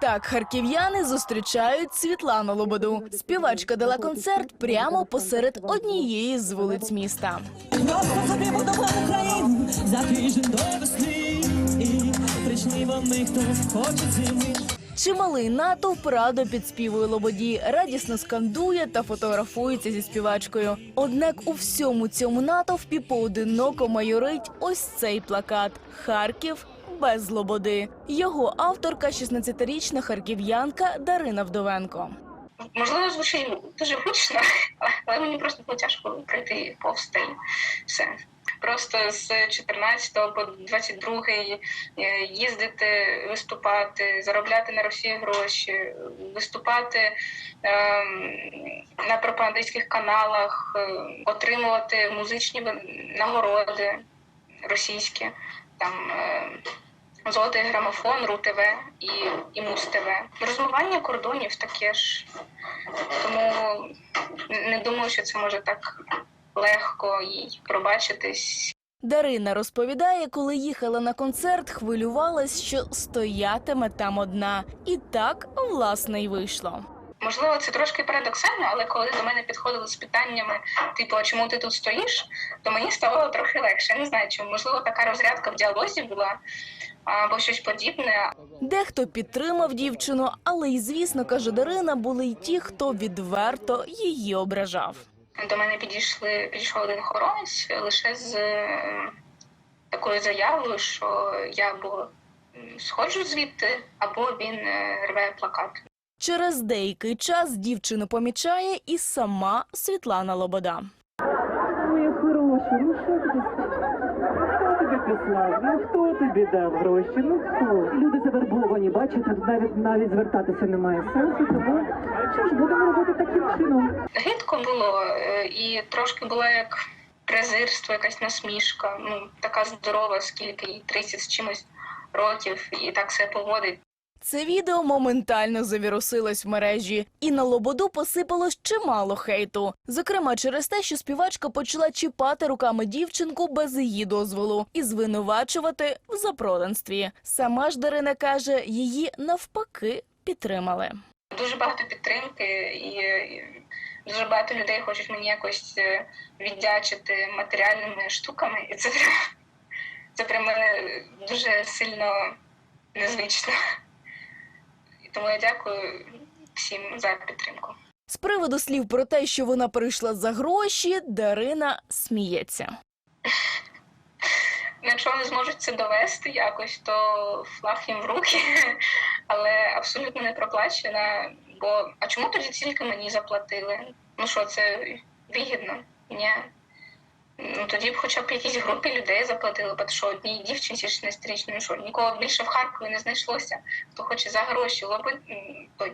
Так харків'яни зустрічають Світлану Лободу. Співачка дала концерт прямо посеред однієї з вулиць міста. Чималий натовп радо підспівує Лободі, радісно скандує та фотографується зі співачкою. Однак у всьому цьому натовпі поодиноко майорить ось цей плакат Харків. Без Лободи. Його авторка 16-річна харків'янка Дарина Вдовенко. Можливо, звучить дуже гучно, але мені просто було тяжко пройти повз та все. Просто з 14 по 22 е, їздити, виступати, заробляти на Росії гроші, виступати ем, на пропагандистських каналах, е, отримувати музичні нагороди російські, там е, золотий грамофон, РУ-ТВ і, і Муз-ТВ. Розмивання кордонів таке ж. Тому не думаю, що це може так легко їй пробачитись. Дарина розповідає, коли їхала на концерт, хвилювалась, що стоятиме там одна. І так, власне, й вийшло. Можливо, це трошки парадоксально, але коли до мене підходили з питаннями, типу, а чому ти тут стоїш, то мені ставало трохи легше. Я не знаю, чому можливо така розрядка в діалозі була або щось подібне. Dехто підтримав дівчину, але й, звісно, каже Дарина, були й ті, хто відверто її ображав. До мене підійшли, підійшов один охоронець лише з е, такою заявою, що я або сходжу звідти, або він е, рве плакат. Через деякий час дівчину помічає і сама Світлана Лобода. Моя хороша, ну що ти Хто тобі післав? Ну хто тобі дав гроші? Ну хто? Люди завербовані, бачите, навіть навіть звертатися немає сенсу, тому що ж будемо робити таким чином. Гидко було е, і трошки було як презирство, якась насмішка. Ну така здорова, скільки їй 30 з чимось років, і так себе поводить. Це відео моментально завірусилось в мережі, і на Лободу посипалось чимало хейту. Зокрема, через те, що співачка почала чіпати руками дівчинку без її дозволу і звинувачувати в запроданстві. Сама ж Дарина каже, її навпаки підтримали. Дуже багато підтримки, і, дуже багато людей хочуть мені якось е, віддячити матеріальними штуками, і це це прям мене дуже сильно незвично. Тому я дякую всім за підтримку. З приводу слів про те, що вона прийшла за гроші, Дарина сміється. Якщо вони зможуть це довести якось, то флаг їм в руки, але абсолютно не проплачена. Бо а чому тоді тільки мені заплатили? Ну що, це вигідно? Ні. Ну тоді б хоча б якійсь групі людей заплатили, бо що одній дівчинці 16-річної, що нікого більше в Харкові не знайшлося, хто хоче за гроші лоби той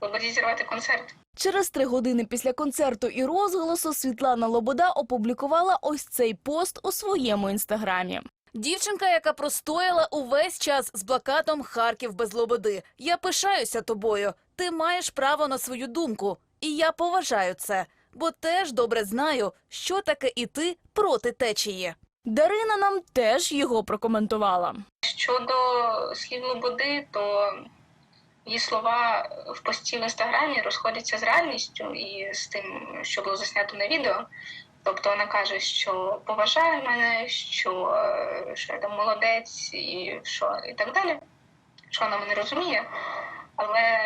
лободі зірвати концерт. Через три години після концерту і розголосу Світлана Лобода опублікувала ось цей пост у своєму інстаграмі. Дівчинка, яка простояла увесь час з плакатом Харків без лободи. Я пишаюся тобою. Ти маєш право на свою думку, і я поважаю це, бо теж добре знаю, що таке іти проти течії. Дарина нам теж його прокоментувала. Щодо слів Лободи, то її слова в пості в інстаграмі розходяться з реальністю і з тим, що було заснято на відео. Тобто вона каже, що поважає мене, що, що я там молодець і що і так далі, що вона мене розуміє. Але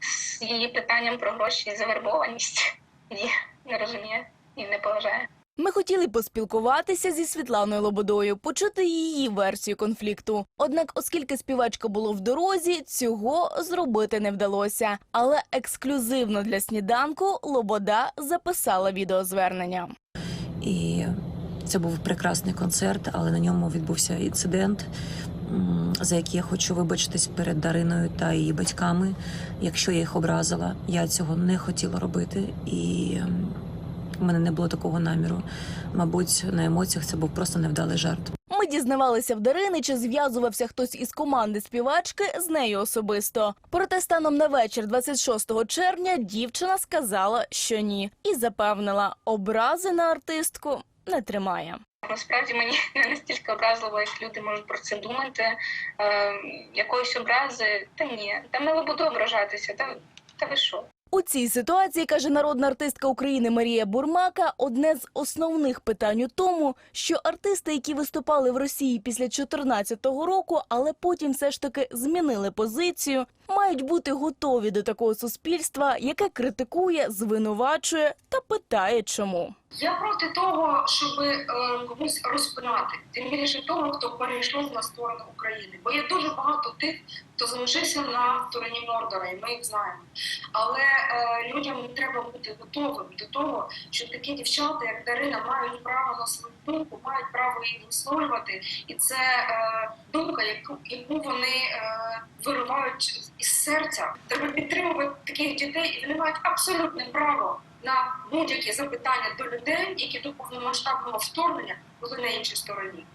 з її питанням про гроші і завербованість її не розуміє і не поважає. Ми хотіли поспілкуватися зі Світланою Лободою, почути її версію конфлікту. Однак, оскільки співачка було в дорозі, цього зробити не вдалося. Але ексклюзивно для сніданку Лобода записала відеозвернення. І це був прекрасний концерт, але на ньому відбувся інцидент, за який я хочу вибачитись перед Дариною та її батьками. Якщо я їх образила, я цього не хотіла робити, і в мене не було такого наміру. Мабуть, на емоціях це був просто невдалий жарт. Ми дізнавалися в Дарини, чи зв'язувався хтось із команди співачки з нею особисто. Проте станом на вечір 26 червня дівчина сказала, що ні, і запевнила, образи на артистку не тримає. Насправді мені не настільки образливо, як люди можуть про це думати. Е, якоїсь образи, та ні, та не буду ображатися. Та, та ви що? У цій ситуації, каже народна артистка України Марія Бурмака, одне з основних питань у тому, що артисти, які виступали в Росії після 2014 року, але потім все ж таки змінили позицію, мають бути готові до такого суспільства, яке критикує, звинувачує та питає, чому. Я проти того, щоб е, комусь розпинати, тим більше того, хто перейшов на сторону України. Бо є дуже багато тих, хто залишився на стороні Мордора, і ми їх знаємо. Але е, людям треба бути готовим до того, що такі дівчата, як Дарина, мають право на свою думку, мають право її висловлювати, і це е, думка, яку, яку вони е, виривають із серця. Треба підтримувати таких дітей, і вони мають абсолютне право на будь-які запитання до людей, які до повномасштабного вторгнення були на іншій стороні.